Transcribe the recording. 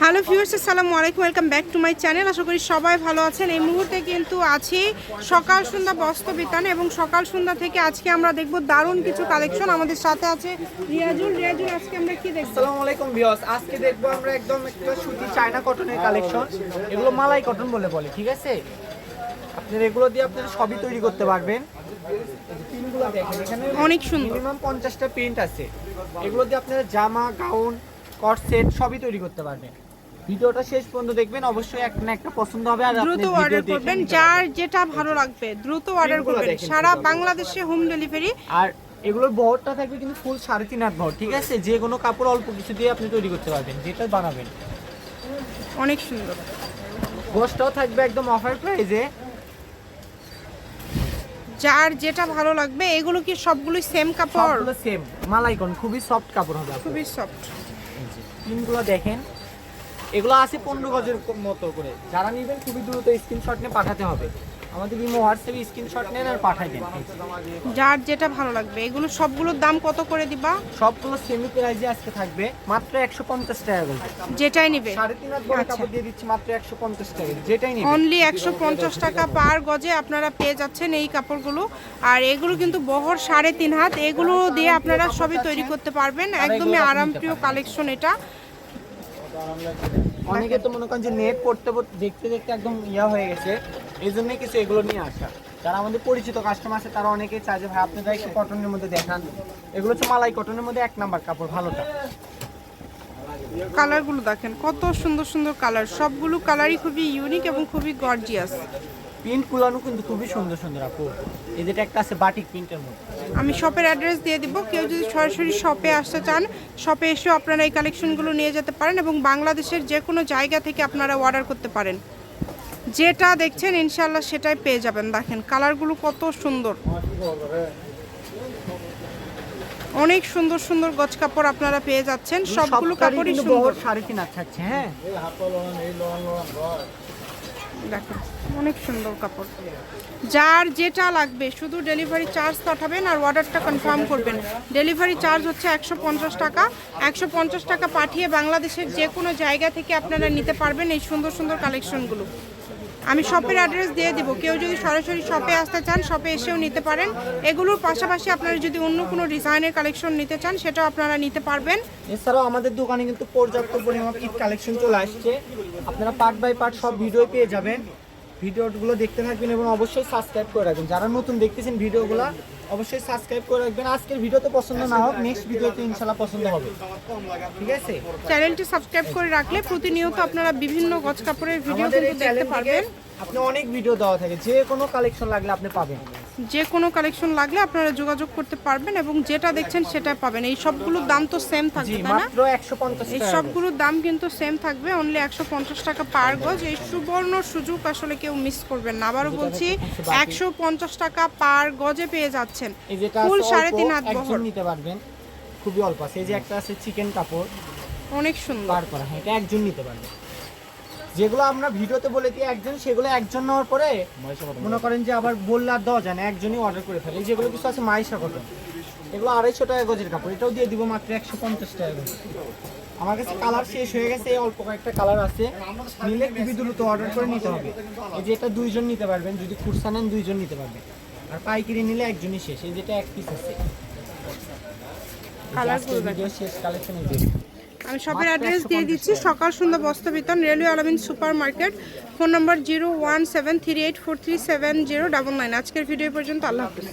Hello viewers আসসালামু আলাইকুম welcome back to my channel. আশা করি সবাই ভালো আছেন। এই মুহূর্তে কিন্তু আছি সকাল সন্ধ্যা বস্ত্র বিতানে এবং সকাল সন্ধ্যা থেকে আজকে আমরা দেখব দারুণ কিছু কালেকশন। আমাদের সাথে আছে রিয়াজুল। রিয়াজুল আজকে আমরা কি দেখব? আসসালামু আলাইকুম ভিউয়ার্স আজকে দেখব আমরা একদম একটা সুতি চায়না কটনের কালেকশন। এগুলো মালাই কটন বলে বলে ঠিক আছে? আপনার এগুলো দিয়ে আপনারা সবই তৈরি করতে পারবেন। পিনগুলো দেখেন এখানে অনেক সুন্দর। মিনিমাম পঞ্চাশটা প্রিন্ট আছে। এগুলো দিয়ে আপনারা জামা গাউন কট সেট সবই তৈরি করতে পারবেন। ভিডিওটা শেষ পর্যন্ত দেখবেন অবশ্যই একটা না একটা পছন্দ হবে আর দ্রুত অর্ডার করবেন যার যেটা ভালো লাগবে দ্রুত অর্ডার করবেন। সারা বাংলাদেশে হোম ডেলিভারি আর এগুলোর বহরটা থাকবে কিন্তু ফুল সাড়ে তিন হাত বহর ঠিক আছে? যে কোনো কাপড় অল্প কিছু দিয়ে আপনি তৈরি করতে পারবেন যেটা বানাবেন। অনেক সুন্দর। গোসটাও থাকবে একদম অফার প্রাইজে যার যেটা ভালো লাগবে এগুলো কি সবগুলোই সেম কাপড়? সবগুলো সেম মালাইকন খুবই সফট কাপড় হবে খুবই সফট পিনগুলো দেখেন। এগুলো আছে পনেরো গজের মতো করে। যারা নেবেন খুবই দ্রুত স্ক্রিনশট নিয়ে পাঠাতে হবে। আমাদের ইমো হোয়াটসঅ্যাপে স্ক্রিনশট নেন আর পাঠাই দেন। যার যেটা ভালো লাগবে। এগুলো সবগুলোর দাম কত করে দিবা? সবগুলো সেমি প্রাইজে আজকে থাকবে। মাত্র একশো পঞ্চাশ টাকা করে। যেটাই নিবে। সাড়ে তিন হাত বড় আচ্ছা। কাপড় দিয়ে দিচ্ছি মাত্র একশো পঞ্চাশ টাকা যেটাই নেবেন অনলি একশো পঞ্চাশ টাকা পার গজে আপনারা পেয়ে যাচ্ছেন এই কাপড়গুলো। আর এগুলো কিন্তু বহর সাড়ে তিন হাত। এগুলো দিয়ে আপনারা সবই তৈরি করতে পারবেন। একদমই আরামপ্রিয় কালেকশন এটা। অনেকে তো মনে করেন যে নেট পড়তে পড়তে দেখতে দেখতে একদম ইয়া হয়ে গেছে। এই জন্যই কিছু এগুলো নিয়ে আসা। যারা আমাদের পরিচিত কাস্টমার আছে, তারা অনেকেই চায় যে, ভাই আপনারা একটু কটনের মধ্যে দেখান। এগুলো হচ্ছে মালাই কটনের মধ্যে এক নাম্বার কাপড়, ভালোটা। কালারগুলো দেখেন, কত সুন্দর সুন্দর কালার সবগুলো কালারই খুবই ইউনিক এবং খুবই গর্জিয়াস কিন্তু খুবই সুন্দর সুন্দর আপু। এই যেটা একটা আছে বাটিক প্রিন্টের মধ্যে। আমি শপের অ্যাড্রেস দিয়ে দিব। কেউ যদি সরাসরি শপে আসতে চান শপে এসেও আপনারা এই কালেকশনগুলো নিয়ে যেতে পারেন এবং বাংলাদেশের যে কোনো জায়গা থেকে আপনারা অর্ডার করতে পারেন। যেটা দেখছেন ইনশাল্লাহ সেটাই পেয়ে যাবেন। দেখেন কালারগুলো কত সুন্দর। অনেক সুন্দর সুন্দর গজ কাপড় আপনারা পেয়ে যাচ্ছেন। সবগুলো কাপড়ই সুন্দর। সাড়ে তিন থাকছে হ্যাঁ? দেখেন অনেক সুন্দর কাপড়। যার যেটা লাগবে, শুধু ডেলিভারি চার্জ পাঠাবেন আর অর্ডারটা কনফার্ম করবেন। ডেলিভারি চার্জ হচ্ছে একশো পঞ্চাশ টাকা। একশো পঞ্চাশ টাকা পাঠিয়ে বাংলাদেশের যে কোনো জায়গা থেকে আপনারা নিতে পারবেন এই সুন্দর সুন্দর কালেকশনগুলো আমি শপের অ্যাড্রেস দিয়ে দিব। কেউ যদি সরাসরি শপে আসতে চান শপে এসেও নিতে পারেন। এগুলোর পাশাপাশি আপনারা যদি অন্য কোনো ডিজাইনের কালেকশন নিতে চান, সেটাও আপনারা নিতে পারবেন। এছাড়াও আমাদের দোকানে কিন্তু পর্যাপ্ত পরিমাণ ঈদ কালেকশন চলে আসছে। আপনারা পার্ট বাই পার্ট সব ভিডিও পেয়ে যাবেন। ভিডিওগুলো দেখতে থাকবেন এবং অবশ্যই সাবস্ক্রাইব করে রাখবেন। যারা নতুন দেখতেছেন ভিডিওগুলো অবশ্যই সাবস্ক্রাইব করে রাখবেন। আজকের ভিডিওতে পছন্দ না হোক নেক্সট ভিডিওতে ইনশাল্লাহ পছন্দ হবে। ঠিক আছে? চ্যানেলটি সাবস্ক্রাইব করে রাখলে প্রতিনিয়ত আপনারা বিভিন্ন গজ কাপড়ের ভিডিও কিন্তু দেখতে পারবেন। আপনি অনেক ভিডিও দেওয়া থাকে। যে কোনো কালেকশন লাগলে আপনি পাবেন। যে কোনো কালেকশন লাগলে আপনারা যোগাযোগ করতে পারবেন এবং যেটা দেখছেন সেটা পাবেন। এই সবগুলোর দাম তো সেম থাকবে তাই না? এই সবগুলোর দাম কিন্তু সেম থাকবে অনলি একশো পঞ্চাশ টাকা পার গজ। এই সুবর্ণ সুযোগ আসলে কেউ মিস করবেন না। আবারও বলছি একশো পঞ্চাশ টাকা পার গজে পেয়ে যাচ্ছেন। ফুল সাড়ে তিন হাত বহর। নিতে পারবেন খুবই অল্প আছে। এই যে একটা আছে চিকেন কাপড় অনেক সুন্দর। বার করা। হ্যাঁ এটা একজন নিতে পারবে। যেগুলো আমরা ভিডিওতে বলে দিই একজন সেগুলো একজন নেওয়ার পরে মনে করেন যে আবার বললে আর দেওয়া যায় না একজনই অর্ডার করে ফেলে। যেগুলো কিছু আছে মাইশা কটন এগুলো আড়াইশো টাকা গজের কাপড়। এটাও দিয়ে দিব মাত্র একশো পঞ্চাশ টাকা গজ। আমার কাছে কালার শেষ হয়ে গেছে এই অল্প কয়েকটা কালার আছে। নিলে খুবই দ্রুত অর্ডার করে নিতে হবে। এই যে এটা দুইজন নিতে পারবেন যদি খুরসা নেন দুইজন নিতে পারবেন। আর পাইকারি নিলে একজনই শেষ। এই যেটা এক পিস আছে। কালার শেষ কালেকশন আমি শপের অ্যাড্রেস দিয়ে দিচ্ছি সকাল সন্ধ্যা বস্ত্র বিতরণ railway Alamin super market phone number zero one seven three eight four three seven zero double nine. আজকের ভিডিও পর্যন্ত আল্লাহ হাফিজ।